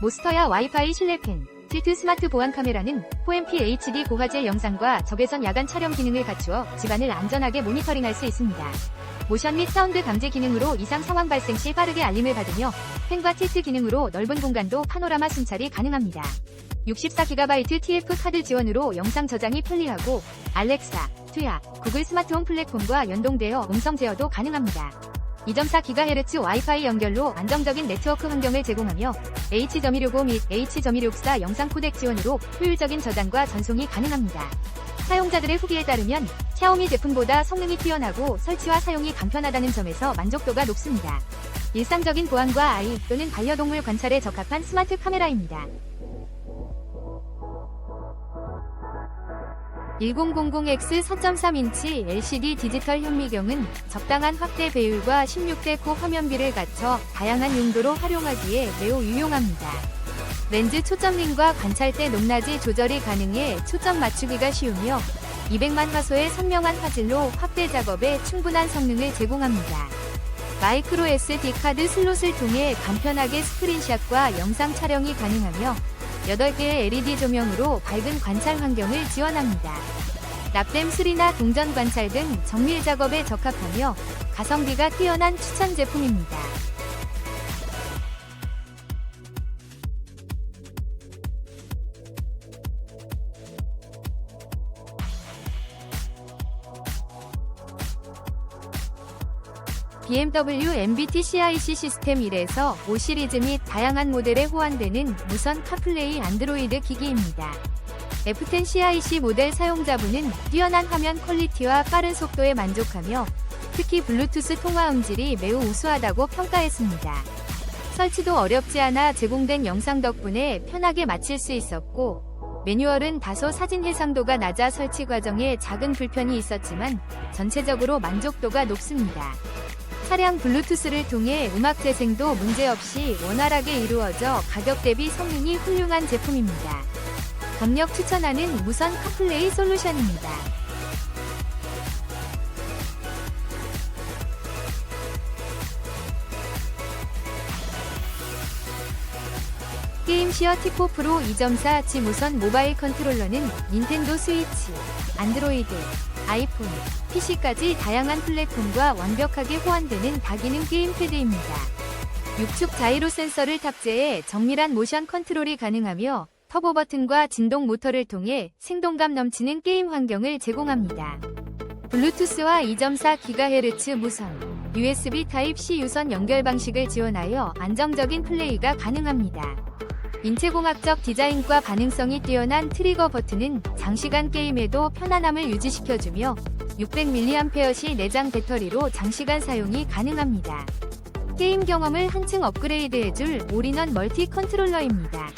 모스터야 와이파이 실내펜, 틸트 스마트 보안 카메라는 4MP HD 고화질 영상과 적외선 야간 촬영 기능을 갖추어 집안을 안전하게 모니터링할 수 있습니다. 모션 및 사운드 감지 기능으로 이상 상황 발생 시 빠르게 알림을 받으며 펜과 틸트 기능으로 넓은 공간도 파노라마 순찰이 가능합니다. 64GB TF 카드 지원으로 영상 저장이 편리하고 알렉사, 투야, 구글 스마트홈 플랫폼과 연동되어 음성 제어도 가능합니다. 2.4GHz 와이파이 연결로 안정적인 네트워크 환경을 제공하며 H.265 및 H.264 영상 코덱 지원으로 효율적인 저장과 전송이 가능합니다. 사용자들의 후기에 따르면 샤오미 제품보다 성능이 뛰어나고 설치와 사용이 간편하다는 점에서 만족도가 높습니다. 일상적인 보안과 아이 또는 반려동물 관찰에 적합한 스마트 카메라입니다. 1000X 4.3인치 LCD 디지털 현미경은 적당한 확대 배율과 16대 9 화면비를 갖춰 다양한 용도로 활용하기에 매우 유용합니다. 렌즈 초점링과 관찰대 높낮이 조절이 가능해 초점 맞추기가 쉬우며 200만 화소의 선명한 화질로 확대 작업에 충분한 성능을 제공합니다. 마이크로 SD 카드 슬롯을 통해 간편하게 스크린샷과 영상 촬영이 가능하며 8개의 LED 조명으로 밝은 관찰 환경을 지원합니다. 납땜 수리나 동전 관찰 등 정밀 작업에 적합하며 가성비가 뛰어난 추천 제품입니다. BMW MBT CIC 시스템 1에서 5 시리즈 및 다양한 모델에 호환되는 무선 카플레이 안드로이드 기기입니다. F10 CIC 모델 사용자분은 뛰어난 화면 퀄리티와 빠른 속도에 만족하며 특히 블루투스 통화 음질이 매우 우수하다고 평가했습니다. 설치도 어렵지 않아 제공된 영상 덕분에 편하게 마칠 수 있었고 매뉴얼은 다소 사진 해상도가 낮아 설치 과정에 작은 불편이 있었지만 전체적으로 만족도가 높습니다. 차량 블루투스를 통해 음악 재생도 문제없이 원활하게 이루어져 가격 대비 성능이 훌륭한 제품입니다. 강력 추천하는 무선 카플레이 솔루션입니다. 게임시어 T4 프로 2.4G 무선 모바일 컨트롤러는 닌텐도 스위치, 안드로이드, 아이폰, PC까지 다양한 플랫폼과 완벽하게 호환되는 다기능 게임 패드입니다. 6축 자이로 센서를 탑재해 정밀한 모션 컨트롤이 가능하며 터보 버튼과 진동 모터를 통해 생동감 넘치는 게임 환경을 제공합니다. 블루투스와 2.4GHz 무선, USB 타입C 유선 연결 방식을 지원하여 안정적인 플레이가 가능합니다. 인체공학적 디자인과 반응성이 뛰어난 트리거 버튼은 장시간 게임에도 편안함을 유지시켜주며 600mAh 내장 배터리로 장시간 사용이 가능합니다. 게임 경험을 한층 업그레이드해줄 올인원 멀티 컨트롤러입니다.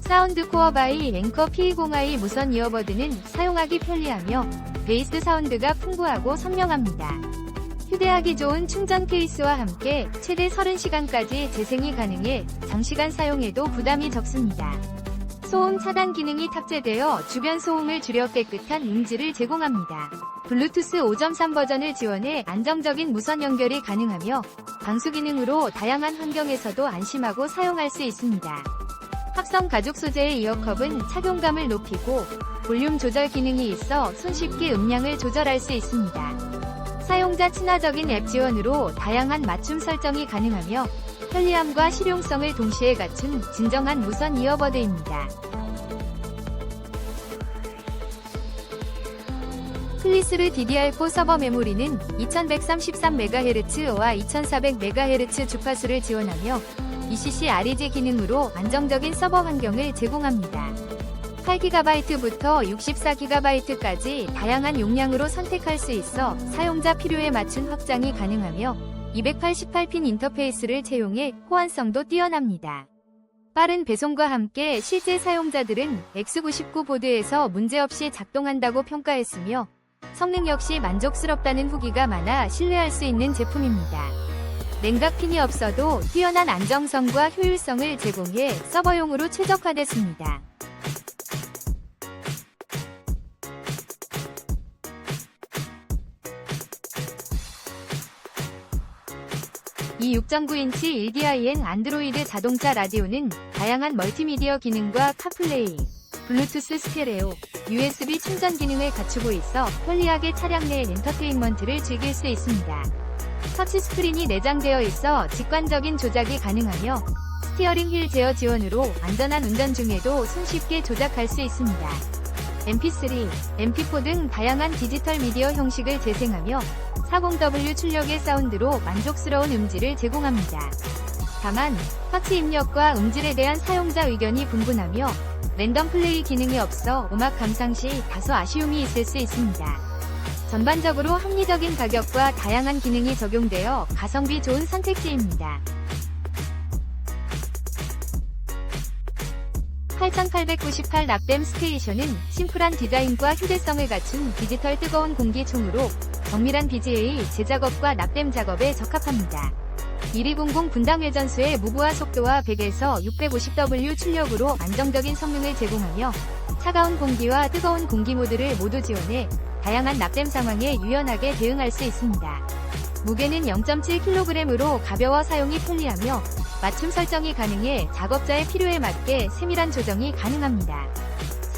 사운드 코어 바이 앵커 P20i 무선 이어버드는 사용하기 편리하며 베이스 사운드가 풍부하고 선명합니다. 휴대하기 좋은 충전 케이스와 함께 최대 30시간까지 재생이 가능해 장시간 사용해도 부담이 적습니다. 소음 차단 기능이 탑재되어 주변 소음을 줄여 깨끗한 음질을 제공합니다. 블루투스 5.3 버전을 지원해 안정적인 무선 연결이 가능하며 방수 기능으로 다양한 환경에서도 안심하고 사용할 수 있습니다. 합성 가죽 소재의 이어컵은 착용감을 높이고 볼륨 조절 기능이 있어 손쉽게 음량을 조절할 수 있습니다. 사용자 친화적인 앱 지원으로 다양한 맞춤 설정이 가능하며 편리함과 실용성을 동시에 갖춘 진정한 무선 이어버드입니다. 플리스르 DDR4 서버 메모리는 2133MHz와 2400MHz 주파수를 지원하며 ECC REG 기능으로 안정적인 서버 환경을 제공합니다. 8GB부터 64GB까지 다양한 용량으로 선택할 수 있어 사용자 필요에 맞춘 확장이 가능하며 288핀 인터페이스를 채용해 호환성도 뛰어납니다. 빠른 배송과 함께 실제 사용자들은 X99 보드에서 문제없이 작동한다고 평가했으며 성능 역시 만족스럽다는 후기가 많아 신뢰할 수 있는 제품입니다. 냉각핀이 없어도 뛰어난 안정성과 효율성을 제공해 서버용으로 최적화됐습니다. 이 6.9인치 1DIN 안드로이드 자동차 라디오는 다양한 멀티미디어 기능과 카플레이, 블루투스 스테레오, USB 충전 기능을 갖추고 있어 편리하게 차량 내 엔터테인먼트를 즐길 수 있습니다. 터치 스크린이 내장되어 있어 직관적인 조작이 가능하며 스티어링 휠 제어 지원으로 안전한 운전 중에도 손쉽게 조작할 수 있습니다. MP3, MP4 등 다양한 디지털 미디어 형식을 재생하며 40W 출력의 사운드로 만족스러운 음질을 제공합니다. 다만 터치 입력과 음질에 대한 사용자 의견이 분분하며 랜덤 플레이 기능이 없어 음악 감상 시 다소 아쉬움이 있을 수 있습니다. 전반적으로 합리적인 가격과 다양한 기능이 적용되어 가성비 좋은 선택지입니다. 8898 납댐 스테이션은 심플한 디자인과 휴대성을 갖춘 디지털 뜨거운 공기총으로 정밀한 BGA 제작업과 납댐 작업에 적합합니다. 1200 분당 회전수의 무부하 속도와 100에서 650W 출력으로 안정적인 성능을 제공하며 차가운 공기와 뜨거운 공기 모드를 모두 지원해 다양한 납땜 상황에 유연하게 대응할 수 있습니다. 무게는 0.7kg으로 가벼워 사용이 편리하며 맞춤 설정이 가능해 작업자의 필요에 맞게 세밀한 조정이 가능합니다.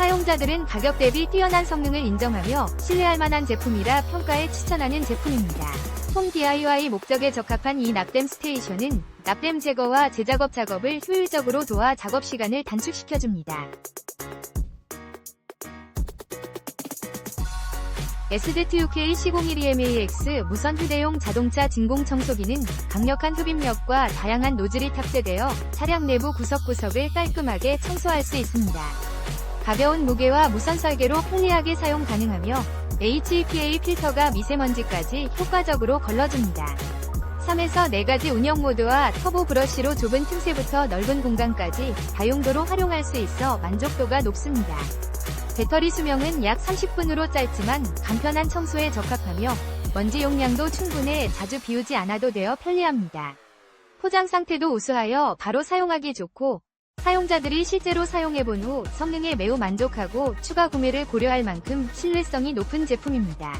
사용자들은 가격 대비 뛰어난 성능을 인정하며 신뢰할 만한 제품이라 평가에 추천하는 제품입니다. 홈 DIY 목적에 적합한 이 납땜 스테이션은 납땜 제거와 재작업 작업을 효율적으로 도와 작업 시간을 단축시켜줍니다. SZUK C01EMAX 무선 휴대용 자동차 진공 청소기는 강력한 흡입력과 다양한 노즐이 탑재되어 차량 내부 구석구석을 깔끔하게 청소할 수 있습니다. 가벼운 무게와 무선 설계로 편리하게 사용 가능하며 HEPA 필터가 미세먼지까지 효과적으로 걸러줍니다. 3에서 4가지 운영 모드와 터보 브러쉬로 좁은 틈새부터 넓은 공간까지 다용도로 활용할 수 있어 만족도가 높습니다. 배터리 수명은 약 30분으로 짧지만 간편한 청소에 적합하며 먼지 용량도 충분해 자주 비우지 않아도 되어 편리합니다. 포장 상태도 우수하여 바로 사용하기 좋고 사용자들이 실제로 사용해본 후 성능에 매우 만족하고 추가 구매를 고려할 만큼 신뢰성이 높은 제품입니다.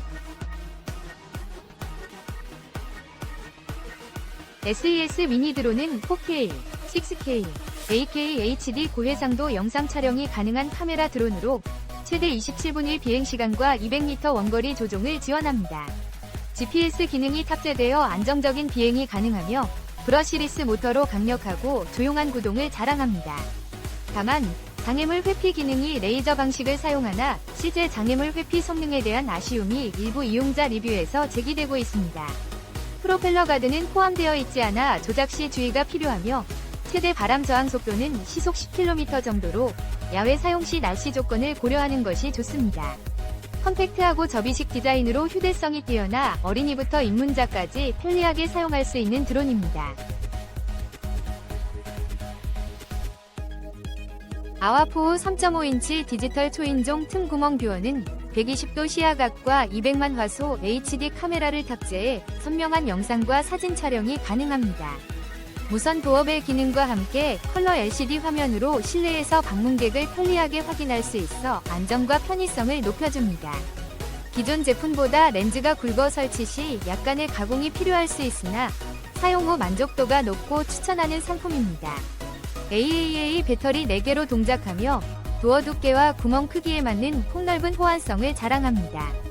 SES 미니 드론은 4K, 6K, 8K HD 고해상도 영상 촬영이 가능한 카메라 드론으로 최대 27분 1 비행시간과 200m 원거리 조종을 지원합니다. GPS 기능이 탑재되어 안정적인 비행이 가능하며 브러시리스 모터로 강력하고 조용한 구동을 자랑합니다. 다만 장애물 회피 기능이 레이저 방식을 사용하나 실제 장애물 회피 성능에 대한 아쉬움이 일부 이용자 리뷰에서 제기되고 있습니다. 프로펠러 가드는 포함되어 있지 않아 조작 시 주의가 필요하며 최대 바람 저항 속도는 시속 10km 정도로 야외 사용 시 날씨 조건을 고려하는 것이 좋습니다. 컴팩트하고 접이식 디자인으로 휴대성이 뛰어나 어린이부터 입문자까지 편리하게 사용할 수 있는 드론입니다. 아와포 3.5인치 디지털 초인종 틈구멍 뷰어는 120도 시야각과 200만 화소 HD 카메라를 탑재해 선명한 영상과 사진 촬영이 가능합니다. 무선 도어벨 기능과 함께 컬러 LCD 화면으로 실내에서 방문객을 편리하게 확인할 수 있어 안정과 편의성을 높여줍니다. 기존 제품보다 렌즈가 굵어 설치 시 약간의 가공이 필요할 수 있으나 사용 후 만족도가 높고 추천하는 상품입니다. AAA 배터리 4개로 동작하며 도어 두께와 구멍 크기에 맞는 폭넓은 호환성을 자랑합니다.